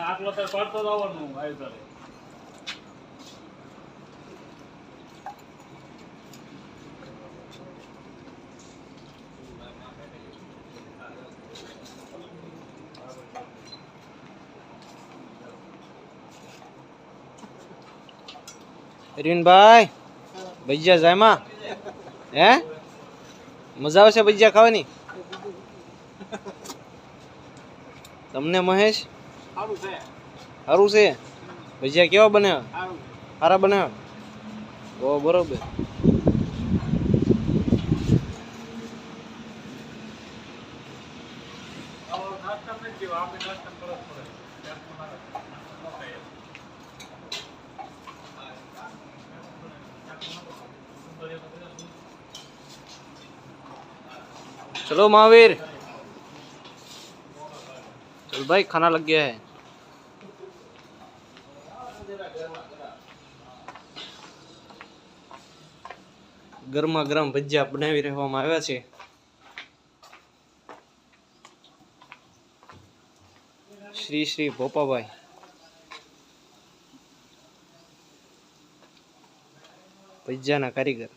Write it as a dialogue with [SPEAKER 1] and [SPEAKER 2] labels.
[SPEAKER 1] આટલો તો
[SPEAKER 2] ભજીયા જાયમાં હે? મજા આવશે ભજીયા ખાવાની? તમને મહેશ?
[SPEAKER 3] સારું છે
[SPEAKER 2] સારું છે ભજીયા કેવા બન્યા
[SPEAKER 3] સારું
[SPEAKER 2] સારા બન્યા ઓ બરોબર
[SPEAKER 1] આવો નાસ્તા નથી દેવા આપણે નાસ્તા કરવો જ પડે નાસ્તો ના નાસ્તો ન ખાઈએ.
[SPEAKER 2] चलो महावीर चल भाई खाना लग गया है ગરમા ગરમ ભજીયા બનાવી રહેવામાં આવ્યા છે. શ્રી શ્રી ભોપાભાઈ. ભજીયાના કારીગર.